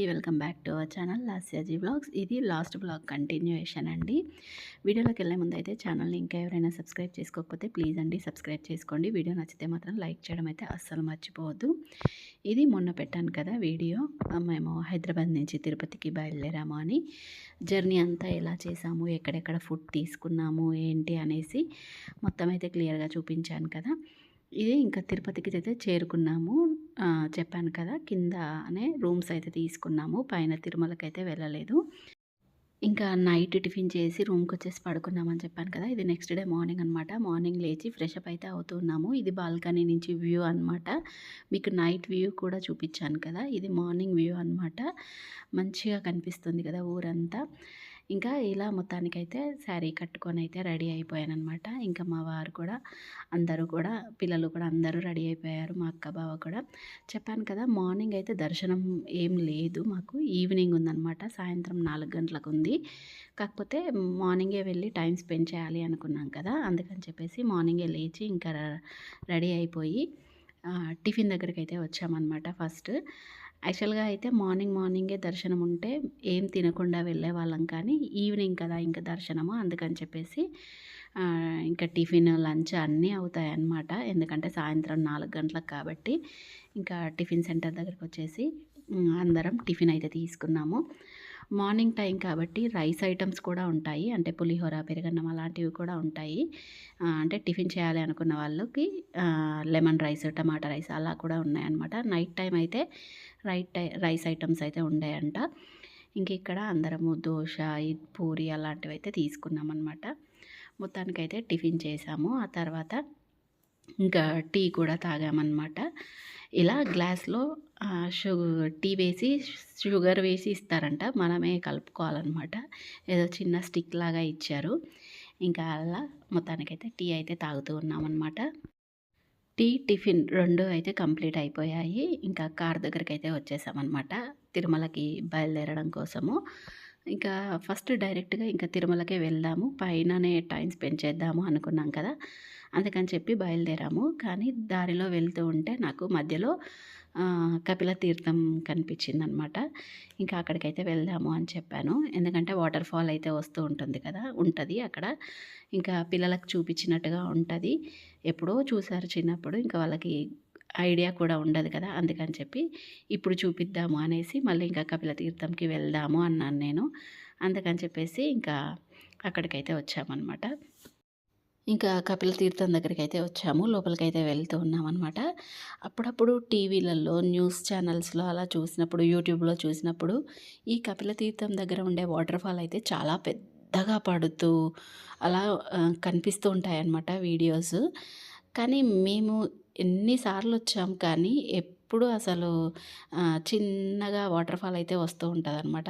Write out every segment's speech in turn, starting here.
అందరికీ welcome back to our channel Lasyaji blogs. ఇది last blog continuation అండి. వీడియోలోకి వెళ్ళే ముందు అయితే ఛానల్ని ఇంకా ఎవరైనా సబ్స్క్రైబ్ చేసుకోకపోతే ప్లీజ్ అండి సబ్స్క్రైబ్ చేసుకోండి. వీడియో నచ్చితే మాత్రం లైక్ చేయడం అయితే అస్సలు మర్చిపోవద్దు. ఇది మొన్న పెట్టాను కదా వీడియో. మేము హైదరాబాద్ నుంచి తిరుపతికి బయలుదేరాము అని. జర్నీ అంతా ఎలా చేసాము ఎక్కడెక్కడ ఫుడ్ తీసుకున్నాము ఏంటి అనేసి మొత్తం అయితే క్లియర్గా చూపించాను కదా. ఇది ఇంకా తిరుపతికి అయితే చేరుకున్నాము. చెప్పాను కదా కిందనే రూమ్స్ అయితే తీసుకున్నాము. పైన తిరుమలకి అయితే వెళ్ళలేదు. ఇంకా నైట్ టిఫిన్ చేసి రూమ్కి వచ్చేసి పడుకున్నామని చెప్పాను కదా ఇది నెక్స్ట్ డే మార్నింగ్ అనమాట మార్నింగ్ లేచి ఫ్రెష్ అప్ అయితే అవుతున్నాము ఇది బాల్కనీ నుంచి వ్యూ అనమాట మీకు నైట్ వ్యూ కూడా చూపించాను కదా ఇది మార్నింగ్ వ్యూ అనమాట మంచిగా కనిపిస్తుంది కదా ఊరంతా. ఇంకా ఇలా మొత్తానికైతే శారీ కట్టుకొని అయితే రెడీ అయిపోయాను అనమాట ఇంకా మా వారు కూడా అందరూ కూడా పిల్లలు కూడా అందరూ రెడీ అయిపోయారు మా అక్క బావ కూడా. చెప్పాను కదా మార్నింగ్ అయితే దర్శనం ఏం లేదు మాకు ఈవినింగ్ ఉందన్నమాట సాయంత్రం నాలుగు గంటలకు ఉంది. కాకపోతే మార్నింగే వెళ్ళి టైం స్పెండ్ చేయాలి అనుకున్నాం కదా అందుకని చెప్పేసి మార్నింగే లేచి ఇంకా రెడీ అయిపోయి టిఫిన్ దగ్గరికి అయితే వచ్చామన్నమాట ఫస్ట్. యాక్చువల్గా అయితే మార్నింగ్ మార్నింగే దర్శనం ఉంటే ఏం తినకుండా వెళ్ళే వాళ్ళం కానీ ఈవినింగ్ కదా ఇంకా దర్శనము అందుకని చెప్పేసి ఇంకా టిఫిన్ లంచ్ అన్నీ అవుతాయి అన్నమాట ఎందుకంటే సాయంత్రం నాలుగు గంటలకు కాబట్టి ఇంకా టిఫిన్ సెంటర్ దగ్గరికి వచ్చేసి అందరం టిఫిన్ అయితే తీసుకున్నాము. మార్నింగ్ టైం కాబట్టి రైస్ ఐటమ్స్ కూడా ఉంటాయి. అంటే పులిహోర పెరుగన్నం అలాంటివి కూడా ఉంటాయి. అంటే టిఫిన్ చేయాలి అనుకున్న వాళ్ళకి లెమన్ రైస్ టమాటా రైస్ అలా కూడా ఉన్నాయన్నమాట. నైట్ టైం అయితే రైట్ టై రైస్ ఐటమ్స్ అయితే ఉన్నాయంట ఇంక ఇక్కడ అందరము దోశ పూరి అలాంటివి అయితే తీసుకున్నాం అనమాట మొత్తానికైతే టిఫిన్ చేసాము. ఆ తర్వాత ఇంకా టీ కూడా తాగామన్నమాట. ఇలా గ్లాస్లో షుగర్ టీ వేసి షుగర్ వేసి ఇస్తారంట. మనమే కలుపుకోవాలన్నమాట. ఏదో చిన్న స్టిక్ లాగా ఇచ్చారు. ఇంకా అలా మొత్తానికైతే టీ అయితే తాగుతూ ఉన్నామన్నమాట. టీ టిఫిన్ రెండు అయితే కంప్లీట్ అయిపోయాయి. ఇంకా కార్ దగ్గరికి అయితే వచ్చేసామన్నమాట. తిరుమలకి బయలుదేరడం కోసము. ఇంకా ఫస్ట్ డైరెక్ట్గా ఇంకా తిరుమలకే వెళ్దాము. పైననే టైం స్పెండ్ చేద్దాము అనుకున్నాం కదా. అందుకని చెప్పి బయలుదేరాము. కానీ దారిలో వెళ్తూ ఉంటే నాకు మధ్యలో కపిల తీర్థం కనిపించింది అనమాట ఇంకా అక్కడికైతే వెళ్దాము అని చెప్పాను. ఎందుకంటే వాటర్ ఫాల్ అయితే వస్తూ ఉంటుంది కదా ఉంటుంది అక్కడ. ఇంకా పిల్లలకు చూపించినట్టుగా ఉంటుంది. ఎప్పుడో చూసారు చిన్నప్పుడు ఇంకా వాళ్ళకి ఐడియా కూడా ఉండదు కదా అందుకని చెప్పి ఇప్పుడు చూపిద్దాము అనేసి మళ్ళీ ఇంకా కపిల తీర్థంకి వెళ్దాము అన్నాను నేను. అందుకని చెప్పేసి ఇంకా అక్కడికైతే వచ్చామన్నమాట ఇంకా కపిల తీర్థం దగ్గరికి అయితే వచ్చాము. లోపలికి అయితే వెళ్తూ ఉన్నామన్నమాట. అప్పుడప్పుడు టీవీలలో న్యూస్ ఛానల్స్లో అలా చూసినప్పుడు యూట్యూబ్లో చూసినప్పుడు ఈ కపిల తీర్థం దగ్గర ఉండే వాటర్ ఫాల్ అయితే చాలా పెద్దగా పడుతూ అలా కనిపిస్తూ ఉంటాయన్నమాట వీడియోస్. కానీ మేము ఎన్నిసార్లు వచ్చాం కానీ ఎప్పుడు అసలు చిన్నగా వాటర్ ఫాల్ అయితే వస్తూ ఉంటుంది అనమాట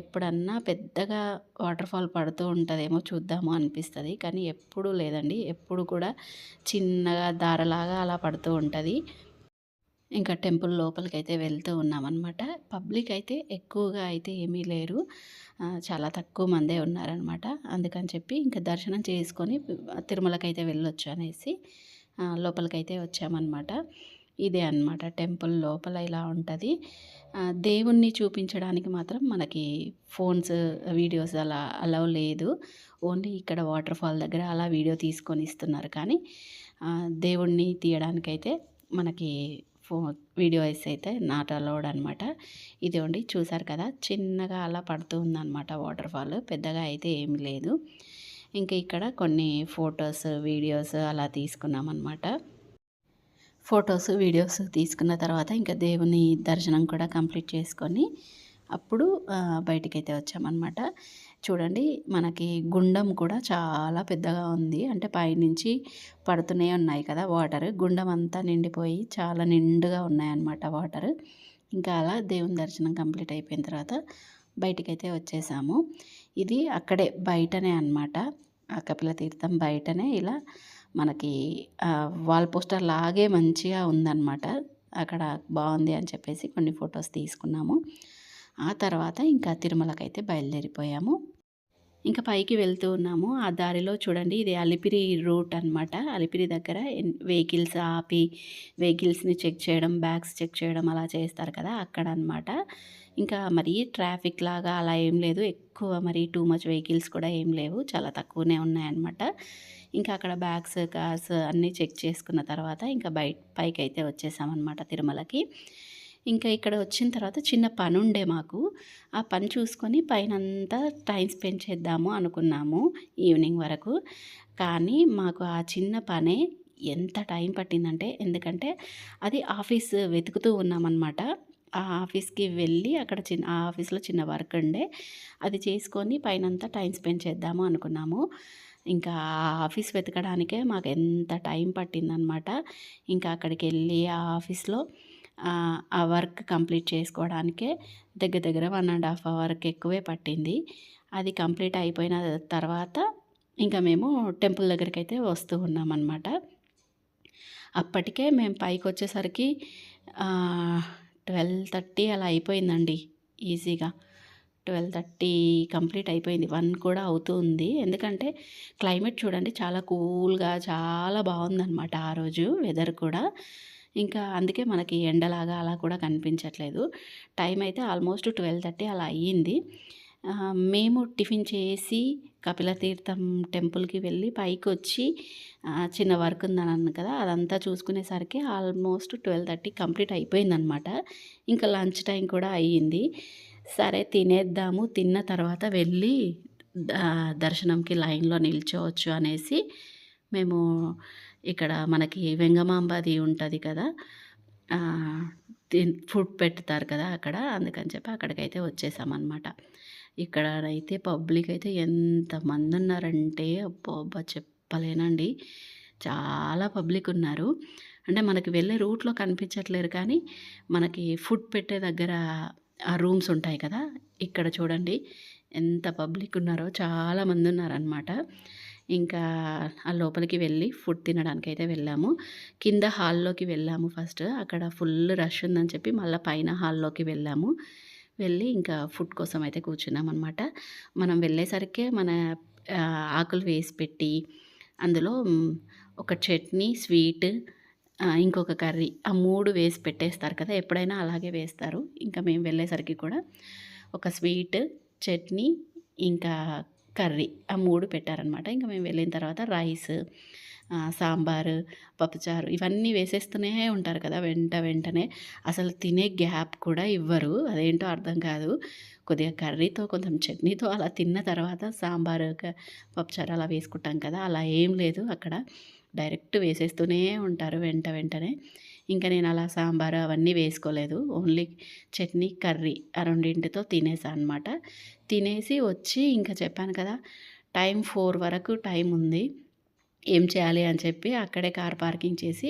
ఎప్పుడన్నా పెద్దగా వాటర్ ఫాల్ పడుతూ ఉంటుందేమో చూద్దాము అనిపిస్తుంది. కానీ ఎప్పుడూ లేదండి. ఎప్పుడు కూడా చిన్నగా దారలాగా అలా పడుతూ ఉంటుంది. ఇంకా టెంపుల్ లోపలికి అయితే వెళ్తూ ఉన్నామన్నమాట. పబ్లిక్ అయితే ఎక్కువగా అయితే ఏమీ లేరు. చాలా తక్కువ మందే ఉన్నారనమాట అందుకని చెప్పి ఇంకా దర్శనం చేసుకొని తిరుమలకి అయితే వెళ్ళొచ్చు అనేసి లోపలికైతే వచ్చామన్నమాట. ఇదే అన్నమాట. టెంపుల్ లోపల ఇలా ఉంటుంది. దేవుణ్ణి చూపించడానికి మాత్రం మనకి ఫోన్స్ వీడియోస్ అలా అలవ్ లేదు. ఓన్లీ ఇక్కడ వాటర్ ఫాల్ దగ్గర అలా వీడియో తీసుకొని ఇస్తున్నారు. కానీ దేవుణ్ణి తీయడానికైతే మనకి ఫో వీడియోస్ అయితే నాట్ అలౌడ్ అనమాట ఇదిగోండి చూసారు కదా? చిన్నగా అలా పడుతూ ఉందన్నమాట వాటర్ ఫాల్. పెద్దగా అయితే ఏమి లేదు. ఇంకా ఇక్కడ కొన్ని ఫొటోస్ వీడియోస్ అలా తీసుకున్నాం అనమాట ఫొటోస్ వీడియోస్ తీసుకున్న తర్వాత ఇంకా దేవుని దర్శనం కూడా కంప్లీట్ చేసుకొని అప్పుడు బయటకైతే వచ్చామన్నమాట. చూడండి మనకి గుండం కూడా చాలా పెద్దగా ఉంది. అంటే పైనుంచి పడుతూనే ఉన్నాయి కదా వాటర్. గుండం అంతా నిండిపోయి చాలా నిండుగా ఉన్నాయన్నమాట వాటర్. ఇంకా అలా దేవుని దర్శనం కంప్లీట్ అయిపోయిన తర్వాత బయటికైతే వచ్చేసాము. ఇది అక్కడే బయటనే అనమాట అక్కపిల్ల కపిల తీర్థం బయటనే ఇలా మనకి వాల్ పోస్టర్ లాగే మంచిగా ఉందన్నమాట. అక్కడ బాగుంది అని చెప్పేసి కొన్ని ఫొటోస్ తీసుకున్నాము. ఆ తర్వాత ఇంకా తిరుమలకైతే బయలుదేరిపోయాము. ఇంకా పైకి వెళ్తూ ఉన్నాము. ఆ దారిలో చూడండి ఇది అలిపిరి రూట్ అన్నమాట. అలిపిరి దగ్గర వెహికల్స్ ఆపి వెహికల్స్ని చెక్ చేయడం బ్యాగ్స్ చెక్ చేయడం అలా చేస్తారు కదా అక్కడ అనమాట ఇంకా మరి ట్రాఫిక్ లాగా అలా ఏం లేదు. ఎక్కువ మరి టూ మచ్ వెహికల్స్ కూడా ఏం లేవు. చాలా తక్కువనే ఉన్నాయన్నమాట. ఇంకా అక్కడ బ్యాగ్స్ కార్స్ అన్నీ చెక్ చేసుకున్న తర్వాత ఇంకా బయట పైకి అయితే వచ్చేసామన్నమాట తిరుమలకి. ఇంకా ఇక్కడ వచ్చిన తర్వాత చిన్న పని ఉండే మాకు. ఆ పని చూసుకొని పైన అంతా టైం స్పెండ్ చేద్దాము అనుకున్నాము ఈవినింగ్ వరకు. కానీ మాకు ఆ చిన్న పనే ఎంత టైం పట్టిందంటే ఎందుకంటే అది ఆఫీస్ వెతుకుతూ ఉన్నామన్నమాట. ఆ ఆఫీస్కి వెళ్ళి అక్కడ చిన్న ఆ ఆఫీస్లో చిన్న వర్క్ ఉండే. అది చేసుకొని పైనంతా టైం స్పెండ్ చేద్దాము అనుకున్నాము. ఇంకా ఆఫీస్ వెతకడానికే మాకు ఎంత టైం పట్టిందనమాట. ఇంకా అక్కడికి వెళ్ళి ఆ ఆఫీస్లో ఆ వర్క్ కంప్లీట్ చేసుకోవడానికే దగ్గర దగ్గర వన్ అండ్ హాఫ్ అవర్కి ఎక్కువే పట్టింది. అది కంప్లీట్ అయిపోయిన తర్వాత ఇంకా మేము టెంపుల్ దగ్గరికి అయితే వస్తూ ఉన్నామన్నమాట అప్పటికే మేము పైకి వచ్చేసరికి ట్వెల్వ్ థర్టీ అలా అయిపోయిందండి ఈజీగా. ట్వెల్వ్ థర్టీ కంప్లీట్ అయిపోయింది. వన్ కూడా అవుతూ ఉంది ఎందుకంటే క్లైమేట్ చూడండి చాలా కూల్గా చాలా బాగుందన్నమాట ఆ రోజు వెదర్ కూడా. ఇంకా అందుకే మనకి ఎండలాగా అలా కూడా కనిపించట్లేదు. టైం అయితే ఆల్మోస్ట్ ట్వెల్వ్ థర్టీ అలా అయ్యింది. మేము టిఫిన్ చేసి కపిలతీర్థం టెంపుల్కి వెళ్ళి పైకి వచ్చి చిన్న వర్క్ ఉందని అన్నాను కదా అదంతా చూసుకునేసరికి ఆల్మోస్ట్ ట్వెల్వ్ థర్టీ కంప్లీట్ అయిపోయిందనమాట ఇంకా లంచ్ టైం కూడా అయ్యింది. సరే తినేద్దాము. తిన్న తర్వాత వెళ్ళి దర్శనంకి లైన్లో నిల్చోవచ్చు అనేసి మేము ఇక్కడ మనకి వెంగమాంబది ఉంటుంది కదా ఫుడ్ పెడతారు కదా అక్కడ అందుకని చెప్పి అక్కడికైతే వచ్చేసామన్నమాట. ఇక్కడ అయితే పబ్లిక్ అయితే ఎంతమంది ఉన్నారంటే అబ్బో అబ్బా చెప్పలేనండి. చాలా పబ్లిక్ ఉన్నారు. అంటే మనకి వెళ్ళే రూట్లో కనిపించట్లేరు కానీ మనకి ఫుడ్ పెట్టే దగ్గర ఆ రూమ్స్ ఉంటాయి కదా ఇక్కడ చూడండి ఎంత పబ్లిక్ ఉన్నారో చాలామంది ఉన్నారనమాట ఇంకా ఆ లోపలికి వెళ్ళి ఫుడ్ తినడానికి అయితే వెళ్ళాము. కింద హాల్లోకి వెళ్ళాము ఫస్ట్. అక్కడ ఫుల్ రష్ ఉందని చెప్పి మళ్ళీ పైన హాల్లోకి వెళ్ళాము. వెళ్ళి ఇంకా ఫుడ్ కోసం అయితే కూర్చున్నాం అనమాట మనం వెళ్ళేసరికే మన ఆకులు వేసి పెట్టి అందులో ఒక చట్నీ స్వీట్ ఇంకొక కర్రీ. ఆ మూడు వేసి పెట్టేస్తారు కదా ఎప్పుడైనా అలాగే వేస్తారు. ఇంకా మేము వెళ్ళేసరికి కూడా ఒక స్వీట్ చట్నీ ఇంకా కర్రీ ఆ మూడు పెట్టారనమాట ఇంకా మేము వెళ్ళిన తర్వాత రైస్ సాంబారు పప్పుచారు ఇవన్నీ వేసేస్తూనే ఉంటారు కదా వెంట వెంటనే. అసలు తినే గ్యాప్ కూడా ఇవ్వరు. అదేంటో అర్థం కాదు. కొద్దిగా కర్రీతో కొంచెం చట్నీతో అలా తిన్న తర్వాత సాంబారు పప్పుచారు అలా వేసుకుంటాం కదా అలా ఏం లేదు అక్కడ. డైరెక్ట్ వేసేస్తూనే ఉంటారు వెంట వెంటనే. ఇంకా నేను అలా సాంబారు అవన్నీ వేసుకోలేదు. ఓన్లీ చట్నీ కర్రీ ఆ రెండింటితో తినేసాను అనమాట తినేసి వచ్చి ఇంకా చెప్పాను కదా టైం ఫోర్ వరకు టైం ఉంది. ఏం చేయాలి అని చెప్పి అక్కడే కార్ పార్కింగ్ చేసి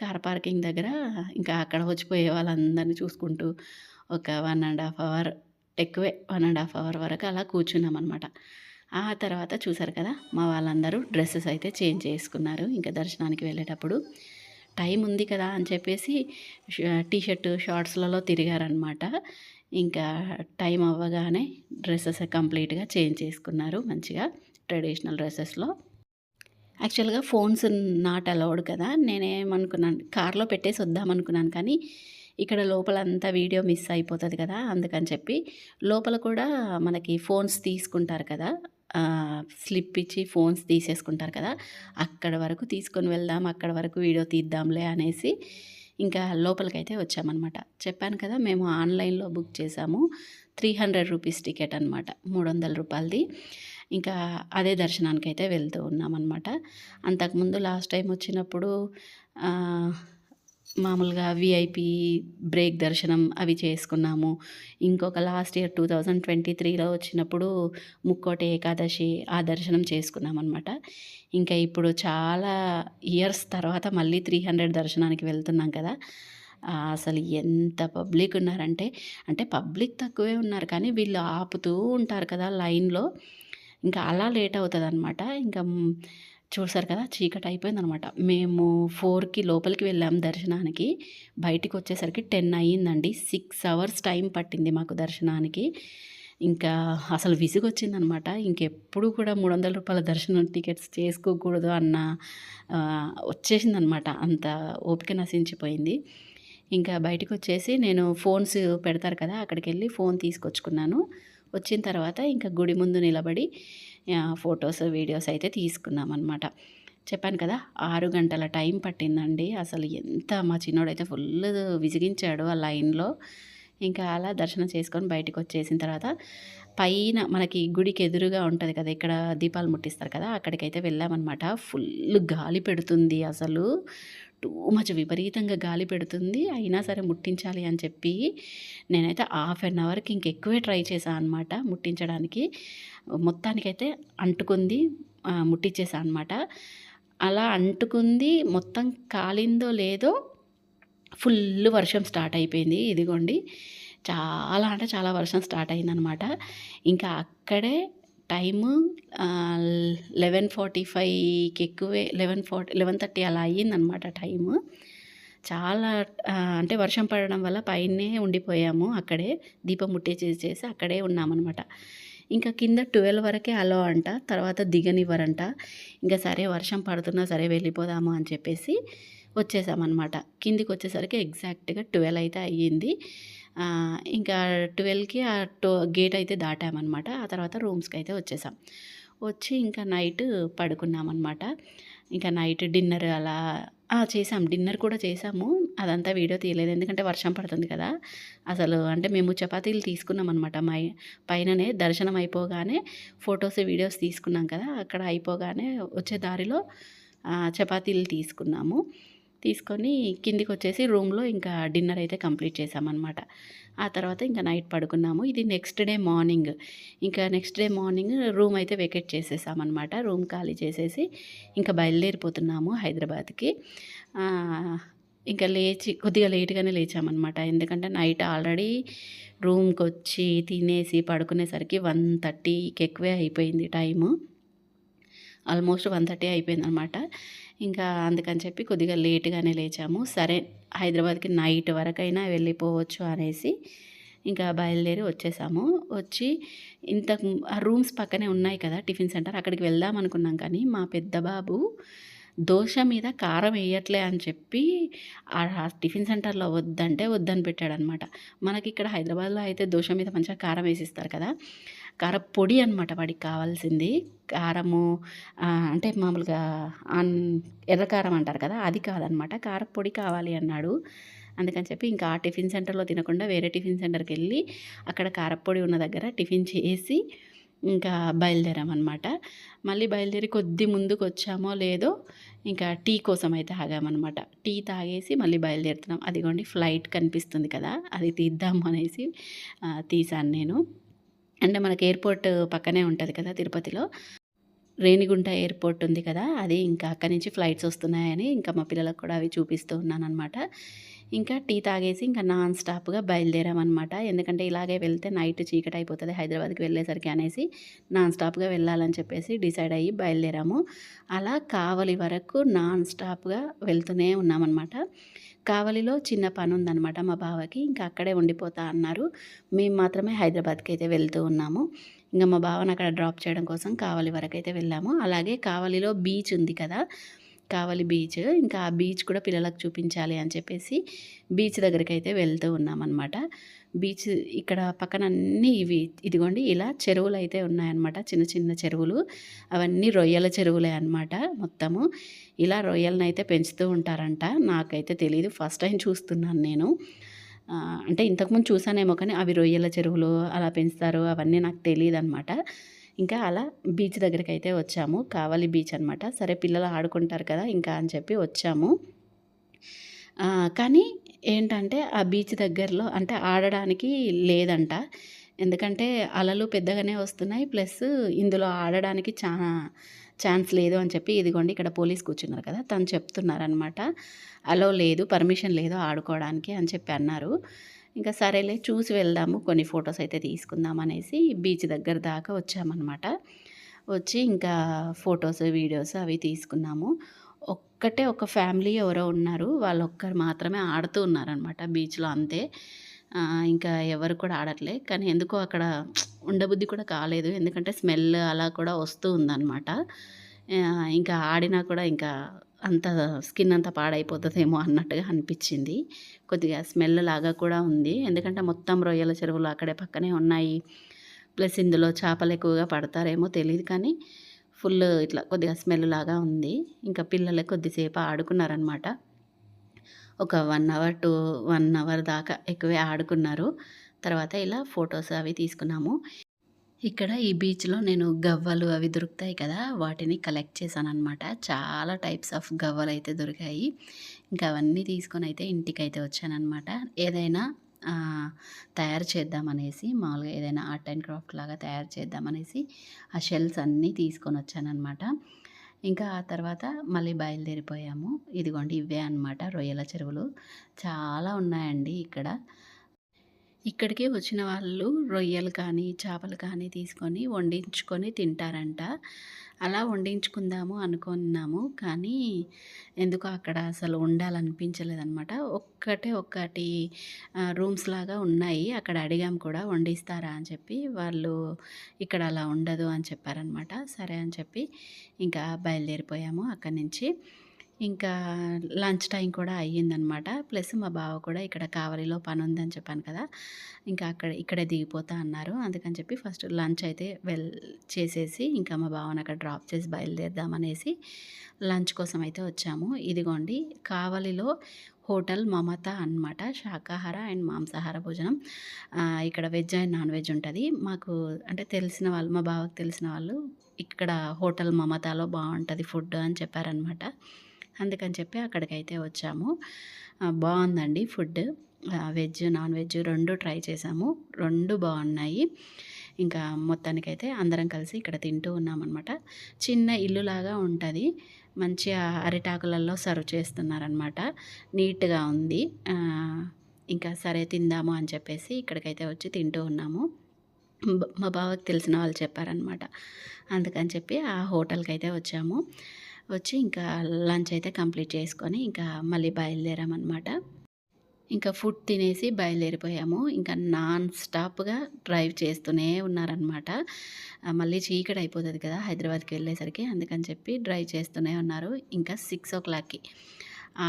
కార్ పార్కింగ్ దగ్గర ఇంకా అక్కడ వచ్చిపోయే వాళ్ళందరినీ చూసుకుంటూ ఒక వన్ అండ్ హాఫ్ అవర్ ఎక్కువే వన్ అండ్ హాఫ్ అవర్ వరకు అలా కూర్చున్నాం అనమాట ఆ తర్వాత చూసారు కదా మా వాళ్ళందరూ డ్రెస్సెస్ అయితే చేంజ్ చేసుకున్నారు. ఇంకా దర్శనానికి వెళ్ళేటప్పుడు టైం ఉంది కదా అని చెప్పేసి టీషర్ట్ షార్ట్స్లలో తిరిగారనమాట ఇంకా టైం అవ్వగానే డ్రెస్సెస్ కంప్లీట్గా చేంజ్ చేసుకున్నారు మంచిగా ట్రెడిషనల్ డ్రెస్సెస్లో. యాక్చువల్గా ఫోన్స్ నాట్ అలౌడ్ కదా నేనేమనుకున్నాను కార్లో పెట్టేసి వద్దామనుకున్నాను కానీ ఇక్కడ లోపలంతా వీడియో మిస్ అయిపోతుంది కదా అందుకని చెప్పి లోపల కూడా మనకి ఫోన్స్ తీసుకుంటారు కదా స్లిప్ ఇచ్చి ఫోన్స్ తీసేసుకుంటారు కదా అక్కడ వరకు తీసుకొని వెళ్దాం అక్కడ వరకు వీడియో తీద్దాంలే అనేసి ఇంకా లోపలికైతే వచ్చామన్నమాట. చెప్పాను కదా మేము ఆన్లైన్లో బుక్ చేసాము. త్రీ హండ్రెడ్ రూపీస్ టికెట్ అనమాట మూడు వందల రూపాయలది. ఇంకా అదే దర్శనానికి అయితే వెళ్తూ ఉన్నామన్నమాట. అంతకుముందు లాస్ట్ టైం వచ్చినప్పుడు మామూలుగా విఐపి బ్రేక్ దర్శనం అవి చేసుకున్నాము. ఇంకొక last year two thousand twenty త్రీలో వచ్చినప్పుడు ముక్కోటి ఏకాదశి ఆ దర్శనం చేసుకున్నాం అనమాట ఇంకా ఇప్పుడు చాలా ఇయర్స్ తర్వాత మళ్ళీ త్రీ హండ్రెడ్ దర్శనానికి వెళ్తున్నాం కదా. అసలు ఎంత పబ్లిక్ ఉన్నారంటే అంటే పబ్లిక్ తక్కువే ఉన్నారు కానీ వీళ్ళు ఆపుతూ ఉంటారు కదా లైన్లో. ఇంకా అలా లేట్ అవుతుంది అనమాట ఇంకా చూసారు కదా చీకటి అయిపోయింది అనమాట మేము ఫోర్కి లోపలికి వెళ్ళాం దర్శనానికి. బయటికి వచ్చేసరికి టెన్ అయ్యిందండి. సిక్స్ అవర్స్ టైం పట్టింది మాకు దర్శనానికి. ఇంకా అసలు విసుగొచ్చిందనమాట. ఇంకెప్పుడు కూడా మూడు వందల రూపాయల దర్శనం టికెట్స్ చేసుకోకూడదు అన్న వచ్చేసిందనమాట. అంత ఓపిక నశించిపోయింది. ఇంకా బయటకు వచ్చేసి నేను ఫోన్స్ పెడతారు కదా అక్కడికి వెళ్ళి ఫోన్ తీసుకొచ్చుకున్నాను. వచ్చిన తర్వాత ఇంకా గుడి ముందు నిలబడి ఫొటోస్ వీడియోస్ అయితే తీసుకున్నాం అనమాట చెప్పాను కదా ఆరు గంటల టైం పట్టిందండి. అసలు ఎంత మా చిన్నోడైతే ఫుల్ విసిగించాడు ఆ లైన్లో. ఇంకా అలా దర్శనం చేసుకొని బయటకు వచ్చేసిన తర్వాత పైన మనకి గుడికి ఎదురుగా ఉంటుంది కదా ఇక్కడ దీపాలు ముట్టిస్తారు కదా అక్కడికైతే వెళ్ళామన్నమాట. ఫుల్ గాలి పెడుతుంది అసలు. టూ మచ్ విపరీతంగా గాలి పెడుతుంది. అయినా సరే ముట్టించాలి అని చెప్పి నేనైతే హాఫ్ అన్ అవర్కి ఇంకెక్కువే ట్రై చేశాను అనమాట ముట్టించడానికి. మొత్తానికైతే అంటుకుంది ముట్టించేసా అనమాట అలా అంటుకుంది మొత్తం కాలిందో లేదో ఫుల్ వర్షం స్టార్ట్ అయిపోయింది. ఇదిగోండి చాలా అంటే చాలా వర్షం స్టార్ట్ అయిందనమాట ఇంకా అక్కడే టైము లెవెన్ ఫార్టీ ఫైవ్కి ఎక్కువే లెవెన్ ఫార్టీ లెవెన్ థర్టీ అలా అయ్యిందనమాట టైము. చాలా అంటే వర్షం పడడం వల్ల పైనే ఉండిపోయాము అక్కడే దీపం ముట్టించేసి చేసి అక్కడే ఉన్నామన్నమాట. ఇంకా కింద ట్వెల్వ్ వరకే అలో అంట తర్వాత దిగనివ్వరంట. ఇంకా సరే వర్షం పడుతున్నా సరే వెళ్ళిపోదాము అని చెప్పేసి వచ్చేసామన్నమాట. కిందికి వచ్చేసరికి ఎగ్జాక్ట్గా ట్వెల్వ్ అయితే అయ్యింది. ఇంకా ట్వెల్వ్కి ఆ టో గేట్ అయితే దాటామన్నమాట. ఆ తర్వాత రూమ్స్కి అయితే వచ్చేసాం. వచ్చి ఇంకా నైట్ పడుకున్నామన్నమాట. ఇంకా నైట్ డిన్నర్ అలా చేసాం. డిన్నర్ కూడా చేసాము. అదంతా వీడియో తీయలేదు. ఎందుకంటే వర్షం పడుతుంది కదా. అసలు అంటే మేము చపాతీలు తీసుకున్నాం అనమాట మై పైననే దర్శనం అయిపోగానే ఫొటోస్ వీడియోస్ తీసుకున్నాం కదా. అక్కడ అయిపోగానే వచ్చే దారిలో చపాతీలు తీసుకున్నాము. తీసుకొని కిందికి వచ్చేసి రూమ్లో ఇంకా డిన్నర్ అయితే కంప్లీట్ చేసామన్నమాట ఆ తర్వాత ఇంకా నైట్ పడుకున్నాము. ఇది నెక్స్ట్ డే మార్నింగ్. ఇంకా నెక్స్ట్ డే మార్నింగ్ రూమ్ అయితే వెకేట్ చేసేసామన్నమాట. రూమ్ ఖాళీ చేసేసి ఇంకా బయలుదేరిపోతున్నాము హైదరాబాద్కి. ఇంకా లేచి కొద్దిగా లేట్గానే లేచామన్నమాట. ఎందుకంటే నైట్ ఆల్రెడీ రూమ్కి వచ్చి తినేసి పడుకునేసరికి వన్ థర్టీకి ఎక్కువే అయిపోయింది టైము. ఆల్మోస్ట్ వన్ థర్టీ అయిపోయింది అనమాట ఇంకా అందుకని చెప్పి కొద్దిగా లేట్గానే లేచాము. సరే హైదరాబాద్కి నైట్ వరకైనా వెళ్ళిపోవచ్చు అనేసి ఇంకా బయలుదేరి వచ్చేసాము. వచ్చి ఇంతకు ఆ రూమ్స్ పక్కనే ఉన్నాయి కదా టిఫిన్ సెంటర్ అక్కడికి వెళ్దాం అనుకున్నాం కానీ మా పెద్ద బాబు దోశ మీద కారం వేయట్లే అని చెప్పి ఆ టిఫిన్ సెంటర్లో వద్దంటే వద్దని పెట్టాడనమాట. మనకి ఇక్కడ హైదరాబాద్లో అయితే దోశ మీద మంచిగా కారం వేసిస్తారు కదా. కార పొడి అనమాట వాడికి కావాల్సింది. కారము అంటే మామూలుగా అన్ ఎర్రకారం అంటారు కదా అది కాదనమాట. కారపొడి కావాలి అన్నాడు. అందుకని చెప్పి ఇంకా ఆ టిఫిన్ సెంటర్లో తినకుండా వేరే టిఫిన్ సెంటర్కి వెళ్ళి అక్కడ కారపొడి ఉన్న దగ్గర టిఫిన్ చేసి ఇంకా బయలుదేరామన్నమాట. మళ్ళీ బయలుదేరి కొద్ది ముందుకు వచ్చామో లేదో ఇంకా టీ కోసం అయితే ఆగామన్నమాట. టీ తాగేసి మళ్ళీ బయలుదేరుతున్నాం. అదిగోండి ఫ్లైట్ కనిపిస్తుంది కదా అది తీద్దాము అనేసి తీసాను నేను. అంటే మనకి ఎయిర్పోర్ట్ పక్కనే ఉంటుంది కదా తిరుపతిలో. రేణిగుంట ఎయిర్పోర్ట్ ఉంది కదా అది ఇంకా అక్కడి నుంచి ఫ్లైట్స్ వస్తున్నాయని ఇంకా మా పిల్లలకు కూడా అవి చూపిస్తూ ఉన్నాను అనమాట ఇంకా టీ తాగేసి ఇంకా నాన్ స్టాప్గా బయలుదేరామన్నమాట. ఎందుకంటే ఇలాగే వెళ్తే నైట్ చీకటి అయిపోతుంది హైదరాబాద్కి వెళ్ళేసరికి అనేసి నాన్ స్టాప్గా వెళ్ళాలని చెప్పేసి డిసైడ్ అయ్యి బయలుదేరాము. అలా కావలి వరకు నాన్ స్టాప్గా వెళ్తూనే ఉన్నామన్నమాట. కావలిలో చిన్న పని ఉందన్నమాట మా బావకి. ఇంకా అక్కడే ఉండిపోతా అన్నారు. మేము మాత్రమే హైదరాబాద్కి అయితే వెళ్తూ ఉన్నాము. ఇంకా మా బావని అక్కడ డ్రాప్ చేయడం కోసం కావలి వరకు అయితే వెళ్ళాము. అలాగే కావలిలో బీచ్ ఉంది కదా కావలి బీచ్. ఇంకా ఆ బీచ్ కూడా పిల్లలకు చూపించాలి అని చెప్పేసి బీచ్ దగ్గరికి అయితే వెళ్తూ ఉన్నామన్నమాట. బీచ్ ఇక్కడ పక్కన అన్నీ ఇవి. ఇదిగోండి ఇలా చెరువులు అయితే ఉన్నాయన్నమాట. చిన్న చిన్న చెరువులు. అవన్నీ రొయ్యల చెరువులే అన్నమాట మొత్తము. ఇలా రొయ్యలను అయితే పెంచుతూ ఉంటారంట. నాకైతే తెలియదు ఫస్ట్ టైం చూస్తున్నాను నేను. అంటే ఇంతకుముందు చూసానేమో కానీ అవి రొయ్యల చెరువులు అలా పెంచుతారు. అవన్నీ నాకు తెలియదు అనమాట ఇంకా అలా బీచ్ దగ్గరికి అయితే వచ్చాము. కావాలి బీచ్ అనమాట సరే పిల్లలు ఆడుకుంటారు కదా ఇంకా అని చెప్పి వచ్చాము. కానీ ఏంటంటే ఆ బీచ్ దగ్గరలో అంటే ఆడడానికి లేదంట. ఎందుకంటే అలలు పెద్దగానే వస్తున్నాయి. ప్లస్ ఇందులో ఆడడానికి చాలా ఛాన్స్ లేదు అని చెప్పి ఇదిగోండి ఇక్కడ పోలీస్ కూర్చున్నారు కదా తను చెప్తున్నారనమాట అలో లేదు పర్మిషన్ లేదు ఆడుకోవడానికి అని చెప్పి అన్నారు. ఇంకా సరేలే చూసి వెళ్దాము కొన్ని ఫొటోస్ అయితే తీసుకుందాం అనేసి బీచ్ దగ్గర దాకా వచ్చామన్నమాట. వచ్చి ఇంకా ఫొటోస్ వీడియోస్ అవి తీసుకున్నాము. ఒక్కటే ఒక ఫ్యామిలీ ఎవరో ఉన్నారు వాళ్ళు ఒక్కరు మాత్రమే ఆడుతూ ఉన్నారనమాట బీచ్లో అంతే. ఇంకా ఎవరు కూడా ఆడట్లే కానీ ఎందుకో అక్కడ ఉండబుద్ధి కూడా కాలేదు ఎందుకంటే స్మెల్ అలా కూడా వస్తూ ఉందన్నమాట. ఇంకా ఆడినా కూడా ఇంకా అంత స్కిన్ అంతా పాడైపోతుందేమో అన్నట్టుగా అనిపించింది. కొద్దిగా స్మెల్ లాగా కూడా ఉంది. ఎందుకంటే మొత్తం రొయ్యల చెరువులు అక్కడే పక్కనే ఉన్నాయి. ప్లస్ ఇందులో చేపలు ఎక్కువగా పడతారేమో తెలియదు కానీ ఫుల్ ఇట్లా కొద్దిగా స్మెల్ లాగా ఉంది. ఇంకా పిల్లలే కొద్దిసేపు ఆడుకున్నారనమాట. ఒక one hour two one hour దాకా ఎక్కువే ఆడుకున్నారు. తర్వాత ఇలా ఫొటోస్ అవి తీసుకున్నాము. ఇక్కడ ఈ బీచ్లో నేను గవ్వలు అవి దొరుకుతాయి కదా వాటిని కలెక్ట్ చేశాను అనమాట చాలా టైప్స్ ఆఫ్ గవ్వలు అయితే దొరికాయి. ఇంకా అవన్నీ తీసుకొని అయితే ఇంటికి అయితే వచ్చానమాట ఏదైనా తయారు చేద్దామనేసి మామూలుగా ఏదైనా ఆర్ట్ అండ్ క్రాఫ్ట్ లాగా తయారు చేద్దామనేసి ఆ షెల్స్ అన్నీ తీసుకొని వచ్చానమాట ఇంకా ఆ తర్వాత మళ్ళీ బయలుదేరిపోయాము. ఇదిగోండి ఇవే అనమాట రొయ్యల చెరువులు. చాలా ఉన్నాయండి ఇక్కడ. ఇక్కడికి వచ్చిన వాళ్ళు రొయ్యలు కానీ చేపలు కానీ తీసుకొని వండించుకొని తింటారంట. అలా వండించుకుందాము అనుకున్నాము. కానీ ఎందుకో అక్కడ అసలు ఉండాలనిపించలేదన్నమాట. ఒక్కటే ఒక్కటి రూమ్స్ లాగా ఉన్నాయి. అక్కడ అడిగాము కూడా వండిస్తారా? అని చెప్పి. వాళ్ళు ఇక్కడ అలా ఉండదు అని చెప్పారనమాట సరే అని చెప్పి ఇంకా బయలుదేరిపోయాము అక్కడి నుంచి. ఇంకా లంచ్ టైం కూడా అయ్యిందనమాట. ప్లస్ మా బావ కూడా ఇక్కడ కావలిలో పని ఉందని చెప్పాను కదా ఇంకా అక్కడ ఇక్కడే దిగిపోతా అన్నారు. అందుకని చెప్పి ఫస్ట్ లంచ్ అయితే వెల్ చేసేసి ఇంకా మా బావని అక్కడ డ్రాప్ చేసి బయలుదేరదామనేసి లంచ్ కోసం అయితే వచ్చాము. ఇదిగోండి కావలిలో హోటల్ మమత అనమాట శాకాహార అండ్ మాంసాహార భోజనం. ఇక్కడ వెజ్ అండ్ నాన్ వెజ్ ఉంటుంది. మాకు అంటే తెలిసిన వాళ్ళు మా బావకు తెలిసిన వాళ్ళు ఇక్కడ హోటల్ మమతాలో బాగుంటుంది ఫుడ్ అని చెప్పారనమాట అందుకని చెప్పి అక్కడికైతే వచ్చాము. బాగుందండి ఫుడ్ వెజ్ నాన్ వెజ్ రెండు ట్రై చేసాము. రెండు బాగున్నాయి. ఇంకా మొత్తానికైతే అందరం కలిసి ఇక్కడ తింటూ ఉన్నామన్నమాట. చిన్న ఇల్లులాగా ఉంటుంది. మంచిగా అరిటాకులలో సర్వ్ చేస్తున్నారనమాట నీట్గా ఉంది. ఇంకా సరే తిందాము అని చెప్పేసి ఇక్కడికైతే వచ్చి తింటూ ఉన్నాము. మా బావకి తెలిసిన వాళ్ళు చెప్పారనమాట అందుకని చెప్పి ఆ హోటల్కి అయితే వచ్చాము. వచ్చి ఇంకా లంచ్ అయితే కంప్లీట్ చేసుకొని ఇంకా మళ్ళీ బయలుదేరామన్నమాట. ఇంకా ఫుడ్ తినేసి బయలుదేరిపోయాము. ఇంకా నాన్ స్టాప్గా డ్రైవ్ చేస్తూనే ఉన్నారనమాట మళ్ళీ చీకటి అయిపోతుంది కదా హైదరాబాద్కి వెళ్ళేసరికి అందుకని చెప్పి డ్రైవ్ చేస్తూనే ఉన్నారు. ఇంకా సిక్స్ ఓ క్లాక్కి.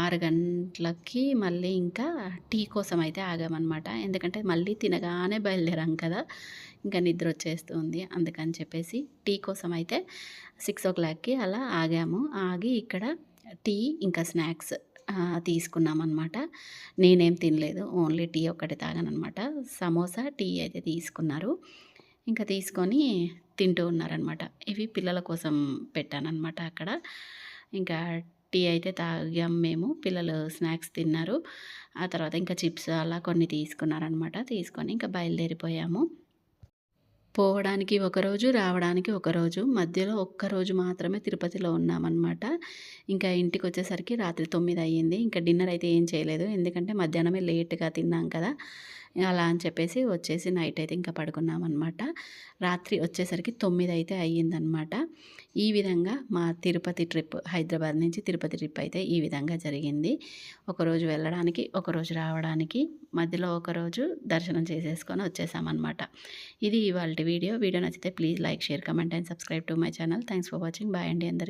ఆరు గంటలకి మళ్ళీ ఇంకా టీ కోసం అయితే ఆగామన్నమాట. ఎందుకంటే మళ్ళీ తినగానే బయలుదేరాం కదా. ఇంకా నిద్ర వచ్చేస్తుంది అందుకని చెప్పేసి టీ కోసం అయితే సిక్స్ ఓ క్లాక్కి అలా ఆగాము. ఆగి ఇక్కడ టీ ఇంకా స్నాక్స్ తీసుకున్నాం అనమాట నేనేం తినలేదు. ఓన్లీ టీ ఒక్కటి తాగానమాట సమోసా టీ అయితే తీసుకున్నారు. ఇంకా తీసుకొని తింటూ ఉన్నారనమాట ఇవి పిల్లల కోసం పెట్టానమాట అక్కడ. ఇంకా టీ అయితే తాగాం మేము. పిల్లలు స్నాక్స్ తిన్నారు. ఆ తర్వాత ఇంకా చిప్స్ అలా కొన్ని తీసుకున్నారనమాట తీసుకొని ఇంకా బయలుదేరిపోయాము. పోవడానికి ఒకరోజు రావడానికి ఒకరోజు మధ్యలో ఒక్కరోజు మాత్రమే తిరుపతిలో ఉన్నామన్నమాట. ఇంకా ఇంటికి వచ్చేసరికి రాత్రి తొమ్మిది అయ్యింది. ఇంకా డిన్నర్ అయితే ఏం చేయలేదు. ఎందుకంటే మధ్యాహ్నమే లేట్గా తిన్నాం కదా. అలా అని చెప్పేసి వచ్చేసి నైట్ అయితే ఇంకా పడుకున్నాం అనమాట రాత్రి వచ్చేసరికి తొమ్మిది అయితే అయ్యిందనమాట ఈ విధంగా మా తిరుపతి ట్రిప్ హైదరాబాద్ నుంచి తిరుపతి ట్రిప్ అయితే ఈ విధంగా జరిగింది. ఒకరోజు వెళ్ళడానికి ఒకరోజు రావడానికి మధ్యలో ఒకరోజు దర్శనం చేసేసుకొని వచ్చేసామన్నమాట. ఇది ఇవాళ వీడియో. వీడియో నచ్చితే please like share comment and subscribe to my channel. Thanks for watching. Bye అండి అందరికీ.